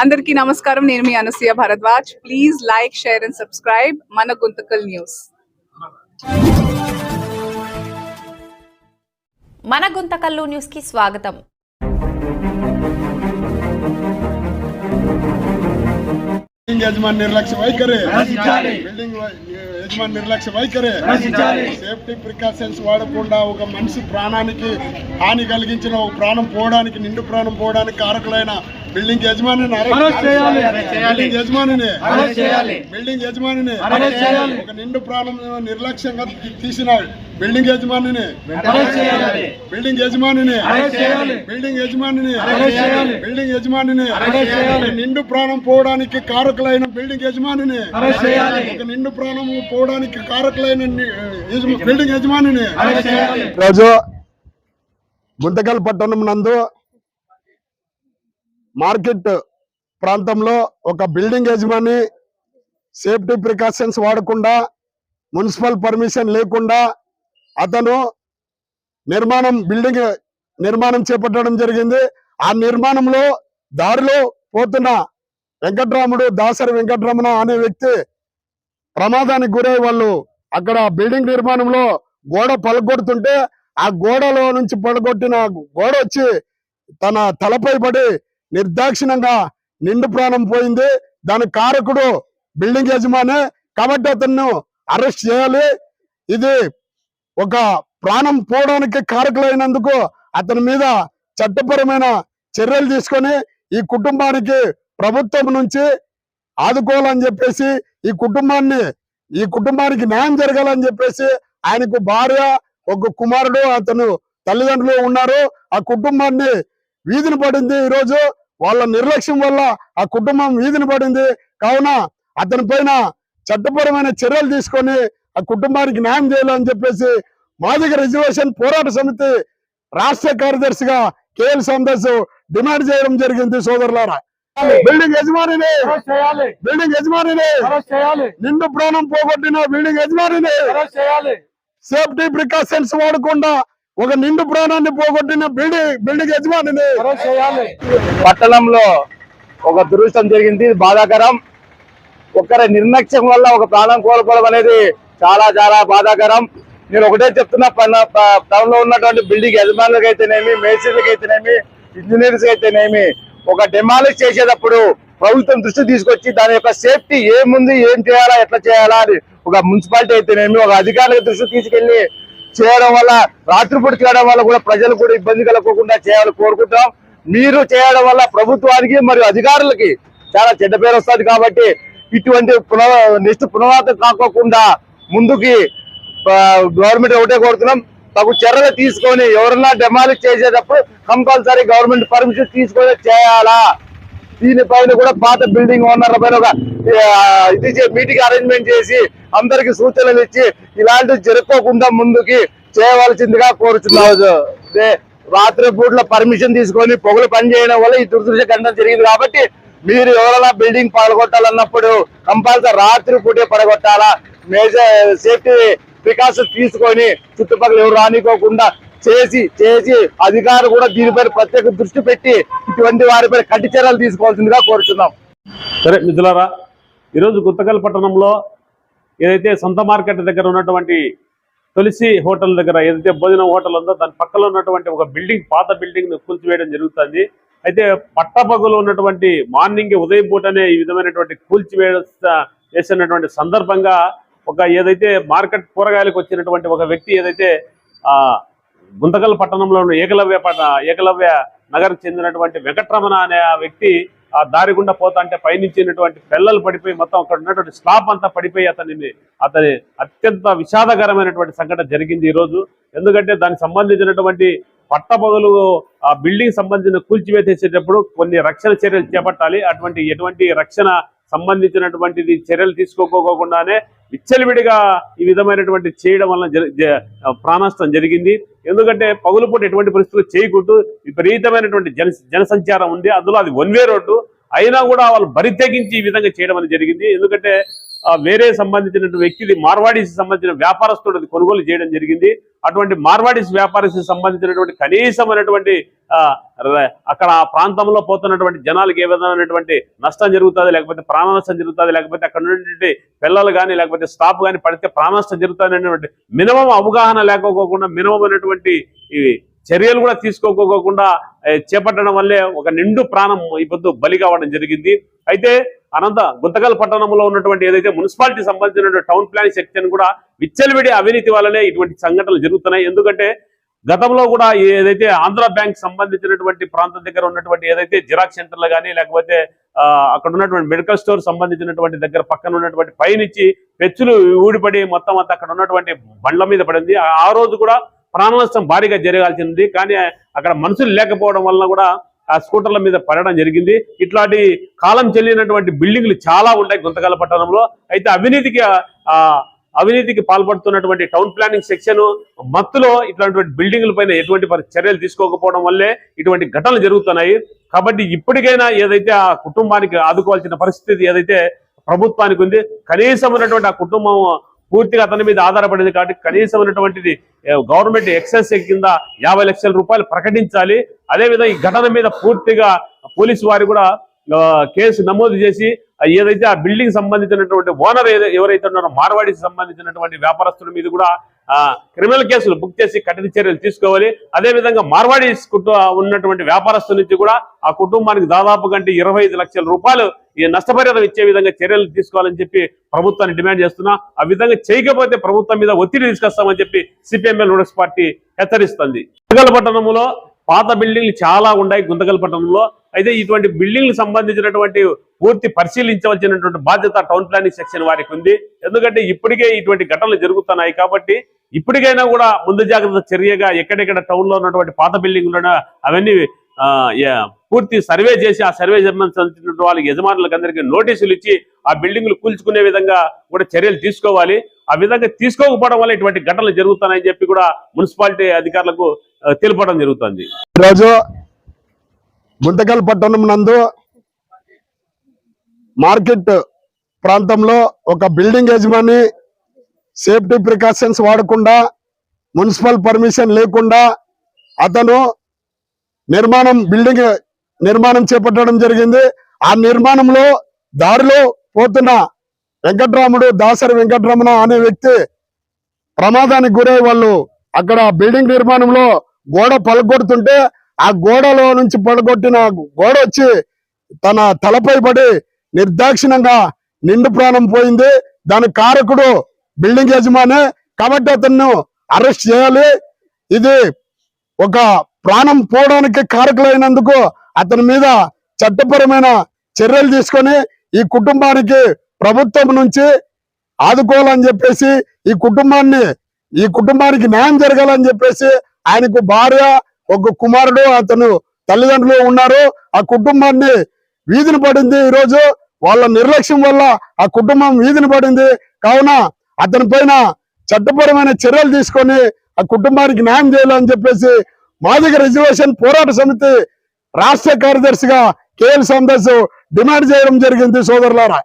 అందరికీ నమస్కారం. నేను మీ Anasuya Bharadwaj. Please like share and subscribe మన గుంతకల్ న్యూస్. మన గుంతకల్లు న్యూస్కి స్వాగతం యజమాని నిర్లక్ష్య వైఖరి. బిల్డింగ్ యజమాని నిర్లక్ష్య వైఖరి. సేఫ్టీ ప్రికాషన్స్ వాడకుండా ఒక మనిషి ప్రాణానికి హాని కలిగించిన ఒక ప్రాణం పోవడానికి నిండు ప్రాణం పోవడానికి కారకులైన బిల్డింగ్ యజమానిని అరెస్ట్ చేయాలి బిల్డింగ్ యజమానిని బిల్డింగ్ యజమానిని ఒక నిండు ప్రాణం నిర్లక్ష్యంగా తీసిన బిల్డింగ్ యజమానిని బిల్డింగ్ యజమానిని బిల్డింగ్ యజమానిని బిల్డింగ్ యజమానిని ఒక నిండు ప్రాణం పోవడానికి కారకులైన బిల్డింగ్ యజమానిని ఒక నిండు ప్రాణం పోవడానికి కారకులైన బిల్డింగ్ యజమానిని రోజు గుంతకల్ పట్టణం నందు మార్కెట్ ప్రాంతంలో ఒక బిల్డింగ్ యజమాని సేఫ్టీ ప్రికాషన్స్ వాడకుండా మున్సిపల్ పర్మిషన్ లేకుండా అతను నిర్మాణం బిల్డింగ్ నిర్మాణం చేపట్టడం జరిగింది. ఆ నిర్మాణంలో దారిలో పోతున్న వెంకట్రాముడు దాసరి వెంకటరమణ అనే వ్యక్తి ప్రమాదానికి గురై వాళ్ళు అక్కడ బిల్డింగ్ నిర్మాణంలో గోడ పలగొడుతుంటే ఆ గోడలో నుంచి పడగొట్టిన గోడ వచ్చి తన తలపై పడి నిర్దాక్షిణంగా నిండు ప్రాణం పోయింది. దాని కారకుడు బిల్డింగ్ యజమాని కాబట్టి అతన్ని అరెస్ట్ చేయాలి. ఇది ఒక ప్రాణం పోవడానికి కారకులైనందుకు అతని మీద చట్టపరమైన చర్యలు తీసుకొని ఈ కుటుంబానికి ప్రభుత్వం నుంచి ఆదుకోవాలని చెప్పేసి ఈ కుటుంబాన్ని ఈ కుటుంబానికి న్యాయం జరగాలని చెప్పేసి ఆయనకు భార్య ఒక కుమారుడు అతను తల్లిదండ్రులు ఉన్నారు. ఆ కుటుంబాన్ని వీధిని పడింది ఈ రోజు వాళ్ళ నిర్లక్ష్యం వల్ల ఆ కుటుంబం వీధిని పడింది. కావున అతని పైన చట్టపరమైన చర్యలు తీసుకొని ఆ కుటుంబానికి న్యాయం చేయాలని చెప్పేసి మాదిగ రిజర్వేషన్ పోరాట సమితి రాష్ట్ర కార్యదర్శిగా కేఎల్ సందర్శ్ డిమాండ్ చేయడం జరిగింది సోదరులారా. బిల్డింగ్ యజమానిని బిల్డింగ్ యజమానిని నిండు ప్రాణం పోగొట్టిన బిల్డింగ్ యజమానిని సేఫ్టీ ప్రికాషన్స్ వాడకుండా ఒక నిండు ప్రాణాన్ని పోగొట్టిన బిల్డింగ్ బిల్డింగ్ యజమానిని. పట్టణంలో ఒక దురదృష్టం జరిగింది. ఇది బాధాకరం. ఒకరి నిర్లక్ష్యం వల్ల ఒక ప్రాణం కోల్పోవడం అనేది చాలా చాలా బాధాకరం. నేను ఒకటే చెప్తున్నా టౌన్లో ఉన్నటువంటి బిల్డింగ్ యజమానులకు అయితేనేమి మేస్త్రీలకు అయితేనేమి ఇంజనీర్స్ అయితేనేమి ఒక డెమాలిష్ చేసేటప్పుడు ప్రభుత్వం దృష్టి తీసుకొచ్చి దాని యొక్క సేఫ్టీ ఏముంది ఏం చేయాలా ఎట్లా చేయాలా అని ఒక మున్సిపాలిటీ అయితేనేమి ఒక అధికారుల దృష్టి తీసుకెళ్ళి చేయడం వల్ల రాత్రిపూట చేయడం వల్ల కూడా ప్రజలు కూడా ఇబ్బంది కలగకుండా చేయాలని కోరుకుంటాం మీరు చేయడం వల్ల ప్రభుత్వానికి మరియు అధికారులకి చాలా చెడ్డ పేరు వస్తుంది కాబట్టి ఇటువంటి పునః నెక్స్ట్ పునరావృతం కాకోకుండా ముందుకి గవర్నమెంట్ ఒకటే కోరుతున్నాం. తగు చర్యలు తీసుకొని ఎవరన్నా డెమాలిష్ చేసేటప్పుడు కంపల్సరీ గవర్నమెంట్ పర్మిషన్ తీసుకొని చేయాలా? దీనిపైన కూడా పాత బిల్డింగ్ ఓనర్ల పైన ఒక ఇది మీటింగ్ అరేంజ్మెంట్ చేసి అందరికి సూచనలు ఇచ్చి ఇలాంటివి జరుపుకోకుండా ముందుకి చేయవలసిందిగా కోరుచున్నాము రాత్రి పూట్ల పర్మిషన్ తీసుకొని పొగలు పని చేయడం వల్ల ఈ దురదృష్ట గండం జరిగింది కాబట్టి మీరు ఎవరైనా బిల్డింగ్ పడగొట్టాలన్నప్పుడు కంపల్సరీ రాత్రి పూటే పడగొట్టాలా? మేజర్ సేఫ్టీ ప్రికాషన్ తీసుకొని చుట్టుపక్కల ఎవరు రానికోకుండా చేసి చేసి అధికారులు కూడా దీనిపై ప్రత్యేక దృష్టి పెట్టి ఇటువంటి వారిపై కట్టి చర్యలు తీసుకోవాల్సిందిగా కోరుతున్నాం సరే మిథులారా ఈరోజు గుత్తకల్ పట్టణంలో ఏదైతే సొంత మార్కెట్ దగ్గర ఉన్నటువంటి తులసి హోటల్ దగ్గర ఏదైతే భోజనం హోటల్ ఉందో దాని పక్కలో ఉన్నటువంటి ఒక బిల్డింగ్ పాత బిల్డింగ్ కూల్చివేయడం జరుగుతుంది. అయితే పట్టపగులు ఉన్నటువంటి మార్నింగ్ ఉదయం పూటనే ఈ విధమైనటువంటి కూల్చివేయ చేసినటువంటి సందర్భంగా ఒక ఏదైతే మార్కెట్ కూరగాయలకు వచ్చినటువంటి ఒక వ్యక్తి ఏదైతే గుంతకల్ పట్టణంలో ఏకలవ్య ఏకలవ్య నగర్ చెందినటువంటి వెంకట్రమణ అనే ఆ వ్యక్తి ఆ దారి గుండా పోతా అంటే పయనించినటువంటి పిల్లలు పడిపోయి మొత్తం అక్కడ ఉన్నటువంటి స్లాబ్ అంతా పడిపోయి అతనిని అతని అత్యంత విషాదకరమైనటువంటి సంఘటన జరిగింది ఈరోజు. ఎందుకంటే దానికి సంబంధించినటువంటి పట్టపగలు ఆ బిల్డింగ్ సంబంధించిన కూల్చివేసేసేటప్పుడు కొన్ని రక్షణ చర్యలు చేపట్టాలి. అటువంటి ఎటువంటి రక్షణ సంబంధించినటువంటిది చర్యలు తీసుకోకోకుండానే విచ్చలవిడిగా ఈ విధమైనటువంటి చేయడం వలన జరి- జ- జరిగింది. ఎందుకంటే పగులుపూట ఎటువంటి పరిస్థితులు చేయకూడదు. విపరీతమైనటువంటి జన జనసంచారం ఉంది. అందులో అది వన్ వే రోడ్డు. అయినా కూడా వాళ్ళు బరి తెగించి ఈ విధంగా చేయడం అనేది జరిగింది. ఎందుకంటే వేరే సంబంధించిన వ్యక్తిది మార్వాడీస్ సంబంధించిన వ్యాపారస్తుడు అది కొనుగోలు చేయడం జరిగింది. అటువంటి మార్వాడీస్ వ్యాపారస్తు సంబంధించినటువంటి కనీసమైనటువంటి అక్కడ ఆ ప్రాంతంలో పోతున్నటువంటి జనాలకు ఏ విధమైనటువంటి నష్టం జరుగుతుంది లేకపోతే ప్రాణ నష్టం జరుగుతుంది లేకపోతే అక్కడ ఉన్నటువంటి పిల్లలు కానీ లేకపోతే స్టాఫ్ కానీ పడితే ప్రాణ నష్టం జరుగుతుంది అనేటువంటి మినిమం అవగాహన లేకపోకుండా మినిమం అనేటువంటి చర్యలు కూడా తీసుకోకోకుండా చేపట్టడం వల్లే ఒక నిండు ప్రాణం ఈ పొద్దు బలి కావడం జరిగింది. అయితే అనంత గుంతకల్ పట్టణంలో ఉన్నటువంటి ఏదైతే మున్సిపాలిటీ సంబంధించిన టౌన్ ప్లానింగ్ సెక్షన్ కూడా విచ్చలవిడి అవినీతి వల్లనే ఇటువంటి సంఘటనలు జరుగుతున్నాయి. ఎందుకంటే గతంలో కూడా ఏదైతే ఆంధ్ర బ్యాంక్ సంబంధించినటువంటి ప్రాంతం దగ్గర ఉన్నటువంటి ఏదైతే జిరాక్స్ సెంటర్లు కానీ లేకపోతే అక్కడ ఉన్నటువంటి మెడికల్ స్టోర్ సంబంధించినటువంటి దగ్గర పక్కన ఉన్నటువంటి పైనుంచి పెచ్చులు ఊడిపడి మొత్తం అంతా అక్కడ ఉన్నటువంటి బండ్ల మీద పడింది. ఆ- రోజు కూడా ప్రాణ నష్టం భారీగా జరగాల్సింది. కానీ అక్కడ మనుషులు లేకపోవడం వలన కూడా ఆ స్కూటర్ల మీద పడడం జరిగింది. ఇట్లాంటి కాలం చెల్లినటువంటి బిల్డింగ్లు చాలా ఉంటాయి గుంతకల్ పట్టణంలో. అయితే అవినీతికి ఆ అవినీతికి పాల్పడుతున్నటువంటి టౌన్ ప్లానింగ్ సెక్షన్ మత్తులో ఇట్లాంటి బిల్డింగ్ల పైన ఎటువంటి చర్యలు తీసుకోకపోవడం వల్లే ఇటువంటి ఘటనలు జరుగుతున్నాయి. కాబట్టి ఇప్పటికైనా ఏదైతే ఆ కుటుంబానికి ఆదుకోవాల్సిన పరిస్థితి ఏదైతే ప్రభుత్వానికి ఉంది కనీసం ఉన్నటువంటి ఆ కుటుంబం పూర్తిగా అతని మీద ఆధారపడింది కాబట్టి కనీసం ఉన్నటువంటిది గవర్నమెంట్ ఎక్సైజ్ కింద యాభై లక్షల రూపాయలు ప్రకటించాలి. అదేవిధంగా ఈ ఘటన మీద పూర్తిగా పోలీసు వారు కూడా కేసు నమోదు చేసి ఏదైతే ఆ బిల్డింగ్ సంబంధించినటువంటి ఓనర్ ఎవరైతే ఉన్నారో మార్వాడికి సంబంధించినటువంటి వ్యాపారస్తుల మీద కూడా క్రిమినల్ కేసులు బుక్ చేసి కఠిన చర్యలు తీసుకోవాలి. అదే విధంగా మార్వాడి ఉన్నటువంటి వ్యాపారస్తుల నుంచి కూడా ఆ కుటుంబానికి దాదాపు కంటే ఇరవై ఐదు లక్షల రూపాయలు ఈ నష్టపరిహారం ఇచ్చే విధంగా చర్యలు తీసుకోవాలని చెప్పి ప్రభుత్వాన్ని డిమాండ్ చేస్తున్నా. ఆ విధంగా చేయకపోతే ప్రభుత్వం మీద ఒత్తిడి తీసుకొస్తామని చెప్పి సిపిఎంఎల్ నూడల్స్ పార్టీ హెచ్చరిస్తుంది. గుంతకల్ పట్టణంలో పాత బిల్డింగ్లు చాలా ఉన్నాయి గుంతకల్ పట్టణంలో. అయితే ఇటువంటి బిల్డింగ్లు సంబంధించినటువంటి పూర్తి పరిశీలించవలసినటువంటి బాధ్యత టౌన్ ప్లానింగ్ సెక్షన్ వారికి ఉంది. ఎందుకంటే ఇప్పటికే ఇటువంటి ఘటనలు జరుగుతున్నాయి కాబట్టి ఇప్పటికైనా కూడా ముందు జాగ్రత్త చర్యగా ఎక్కడెక్కడ టౌన్లో ఉన్నటువంటి పాత బిల్డింగ్లు అవన్నీ పూర్తి సర్వే చేసి ఆ సర్వే సంబంధించిన వాళ్ళకి యజమానులకు అందరికీ నోటీసులు ఇచ్చి ఆ బిల్డింగ్లు కూల్చుకునే విధంగా కూడా చర్యలు తీసుకోవాలి. ఆ విధంగా తీసుకోకపోవడం వల్ల ఇటువంటి ఘటనలు జరుగుతున్నాయని చెప్పి కూడా మున్సిపాలిటీ అధికారులకు తెలపడం జరుగుతుంది. ఈరోజు ముంతకల్ పట్టణం నందు మార్కెట్ ప్రాంతంలో ఒక బిల్డింగ్ యజమాని సేఫ్టీ ప్రికాషన్స్ వాడకుండా మున్సిపల్ పర్మిషన్ లేకుండా అతను నిర్మాణం బిల్డింగ్ నిర్మాణం చేపట్టడం జరిగింది. ఆ నిర్మాణంలో దారిలో పోతున్న వెంకట్రాముడు దాసరి వెంకట్రమణ అనే వ్యక్తి ప్రమాదానికి గురై వాళ్ళు అక్కడ బిల్డింగ్ నిర్మాణంలో గోడ పలగొడుతుంటే ఆ గోడలో నుంచి పడగొట్టిన గోడ వచ్చి తన తలపై పడి నిర్దాక్షిణంగా నిండు ప్రాణం పోయింది. దాని కారకుడు బిల్డింగ్ యజమాని. కాబట్టి అతన్ని అరెస్ట్ చేయాలి. ఇది ఒక ప్రాణం పోవడానికి కారకులైనందుకు అతని మీద చట్టపరమైన చర్యలు తీసుకొని ఈ కుటుంబానికి ప్రభుత్వం నుంచి ఆదుకోవాలని చెప్పేసి ఈ కుటుంబాన్ని ఈ కుటుంబానికి న్యాయం జరగాలని చెప్పేసి ఆయనకు భార్య ఒక కుమారుడు అతను తల్లిదండ్రులు ఉన్నారు. ఆ కుటుంబాన్ని వీధిని పడింది ఈరోజు. వాళ్ళ నిర్లక్ష్యం వల్ల ఆ కుటుంబం వీధిని పడింది. కావున అతని పైన చట్టపరమైన చర్యలు తీసుకొని ఆ కుటుంబానికి న్యాయం చేయాలని చెప్పేసి మాదిగ రిజర్వేషన్ పోరాట సమితి రాష్ట్ర కార్యదర్శిగా కేఎల్ సందర్శ్ డిమాండ్ చేయడం జరిగింది సోదరులారా.